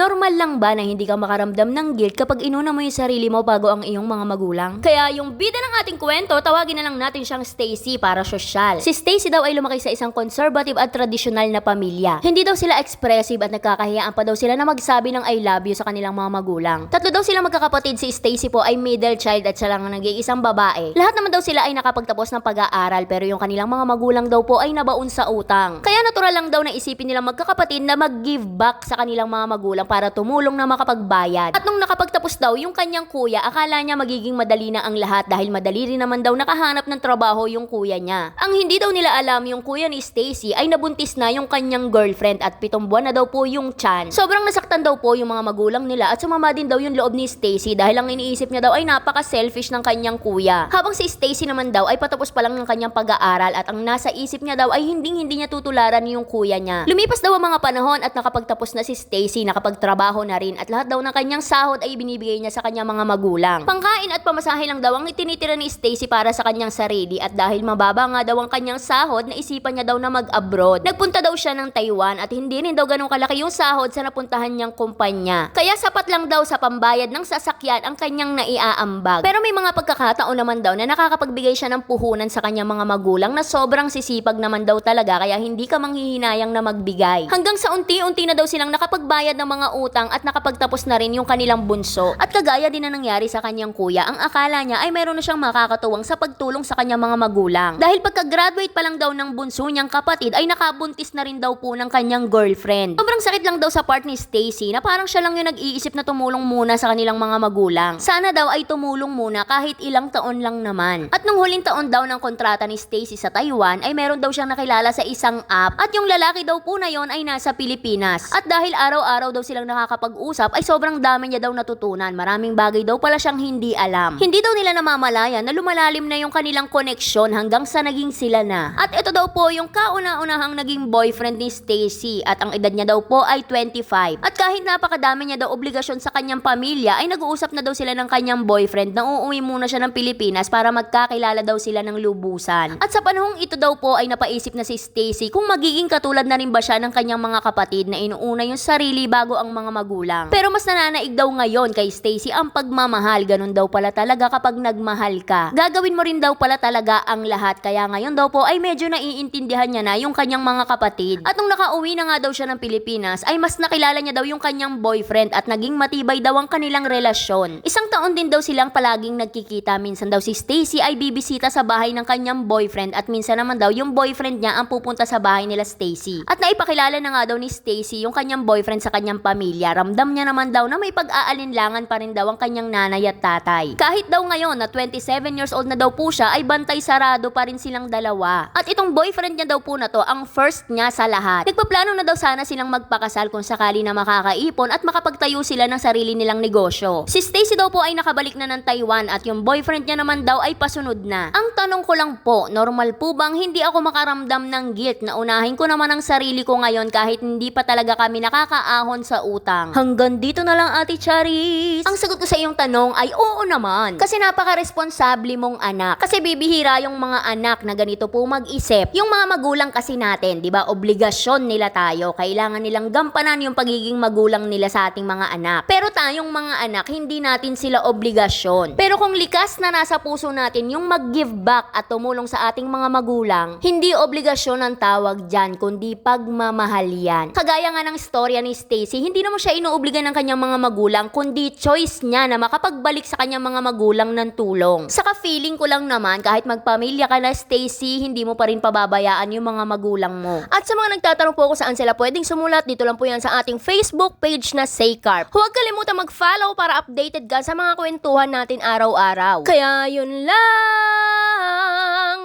Normal lang ba na hindi ka makaramdam ng guilt kapag inuna mo yung sarili mo bago ang iyong mga magulang? Kaya yung bida ng ating kwento, tawagin na lang natin siyang Stacy para sosyal. Si Stacy daw ay lumaki sa isang conservative at tradisyonal na pamilya. Hindi daw sila expressive at nagkakahiyaan pa daw sila na magsabi ng I love you sa kanilang mga magulang. Tatlo daw silang magkakapatid, si Stacy po ay middle child at siya lang ang nag-iisang babae. Lahat naman daw sila ay nakapagtapos ng pag-aaral pero yung kanilang mga magulang daw po ay nabaon sa utang. Kaya natural lang daw na isipin nilang magkakapatid na mag-give back sa kanilang mga magulang para tumulong na makapagbayad. At nung nakapagtapos daw yung kanyang kuya, akala niya magiging madali na ang lahat dahil madali rin naman daw nakahanap ng trabaho yung kuya niya. Ang hindi daw nila alam yung kuya ni Stacy ay nabuntis na yung kanyang girlfriend at pitong buwan na daw po yung chan. Sobrang nasaktan daw po yung mga magulang nila at sumama din daw yung loob ni Stacy dahil ang iniisip niya daw ay napaka-selfish ng kanyang kuya. Habang si Stacy naman daw ay patapos pa lang ng kanyang pag-aaral at ang nasa isip niya daw ay hindi hindi niya tutularan yung kuya niya. Lumipas daw ang mga panahon at nakapagtapos na si Stacy, nakapagtrabaho na rin at lahat daw ng kanyang sahod ay binibigay niya sa kanyang mga magulang. Pangkain at pamasahe lang daw ang itinitira ni Stacy para sa kanyang sarili at dahil mababa nga daw ang kanyang sahod, naisipan niya daw na mag-abroad. Nagpunta daw siya ng Taiwan at hindi rin daw ganun kalaki yung sahod sa napuntahan niyang kumpanya. Kaya sapat lang daw sa pambayad ng sasakyan ang kanyang naiaambag. Pero may mga pagkakataon naman daw na nakakapagbigay siya ng puhunan sa kanyang mga magulang na sobrang sisipag naman daw talaga kaya hindi ka manghihinayang na magbigay. Hanggang sa unti-unti na daw silang nakapagbayad ng mga utang at nakapagtapos na rin yung kanilang bunso. At kagaya din na nangyari sa kanyang kuya, ang akala niya ay meron na siyang makakatuwang sa pagtulong sa kanyang mga magulang. Dahil pagka-graduate pa lang daw ng bunso niyang kapatid ay nakabuntis na rin daw po ng kanyang girlfriend. Sobrang sakit lang daw sa part ni Stacy na parang siya lang yung nag-iisip na tumulong muna sa kanilang mga magulang. Sana daw ay tumulong muna kahit ilang taon lang naman. At nung huling taon daw ng kontrata ni Stacy sa Taiwan ay meron daw siyang nakilala sa isang app at yung lalaki daw po na yon ay nasa Pilipinas. At dahil araw-araw daw silang nakakapag-usap ay sobrang dami niya daw natutunan. Maraming bagay daw pala siyang hindi alam. Hindi daw nila namamalayan na lumalalim na yung kanilang koneksyon hanggang sa naging sila na. At ito daw po yung kauna-unahang naging boyfriend ni Stacy at ang edad niya daw po ay 25. At kahit napakadami niya daw obligasyon sa kanyang pamilya ay nag-uusap na daw sila ng kanyang boyfriend na uuwi muna siya ng Pilipinas para magkakilala daw sila ng lubusan. At sa panahong ito daw po ay napaisip na si Stacy kung magiging katulad na rin ba siya ng kanyang mga kapatid na inuuna yung sarili bago ang mga magulang. Pero mas nananaig daw ngayon kay Stacy ang pagmamahal. Ganun daw pala talaga kapag nagmahal ka. Gagawin mo rin daw pala talaga ang lahat. Kaya ngayon daw po ay medyo naiintindihan niya na yung kanyang mga kapatid. At nung nakauwi na nga daw siya ng Pilipinas ay mas nakilala niya daw yung kanyang boyfriend at naging matibay daw ang kanilang relasyon. Isang taon din daw silang palaging nagkikita. Minsan daw si Stacy ay bibisita sa bahay ng kanyang boyfriend at minsan naman daw yung boyfriend niya ang pupunta sa bahay nila Stacy. At naipakilala na nga daw ni Stacy yung kanyang boyfriend sa kanyang pamilya. Ramdam niya naman daw na may pag-aalinlangan pa rin daw ang kanyang nanay at tatay. Kahit daw ngayon na 27 years old na daw po siya ay bantay sarado pa rin silang dalawa. At itong boyfriend niya daw po na to ang first niya sa lahat. Nagpaplano na daw sana silang magpakasal kung sakali na makakaipon at makapagtayo sila ng sarili nilang negosyo. Si Stacy daw po ay nakabalik na ng Taiwan at yung boyfriend niya naman daw ay pasunod na. Ang tanong ko lang po, normal po bang hindi ako makaramdam ng guilt na unahin ko naman ang sarili ko ngayon kahit hindi pa talaga kami nakakaahon sa utang? Hanggang dito na lang Ate Charis. Ang sagot ko sa iyong tanong ay oo naman. Kasi napaka-responsable mong anak. Kasi bibihira yung mga anak na ganito po mag-isip. Yung mga magulang kasi natin, di ba, obligasyon nila tayo. Kailangan nilang gampanan yung pagiging magulang nila sa ating mga anak. Pero tayong mga anak, hindi natin sila obligasyon. Pero kung likas na nasa puso natin yung mag-give back at tumulong sa ating mga magulang, hindi obligasyon ang tawag dyan, kundi pagmamahal yan. Kagaya nga ng storya ni Stacy, hindi naman siya inuobligan ng kanyang mga magulang, kundi choice niya na makapagbalik sa kanyang mga magulang ng tulong. Saka feeling ko lang naman, kahit magpamilya ka na Stacy, hindi mo pa rin pababayaan yung mga magulang mo. At sa mga nagtatanong po kung saan sila pwedeng sumulat, dito lang po yan sa ating Facebook page na Saycarp. Huwag kalimutan mag-follow para updated ka sa mga kwentuhan natin araw-araw. Kaya yun lang!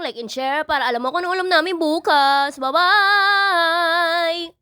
Like and share para alam mo kung ano ulam namin bukas. Bye-bye!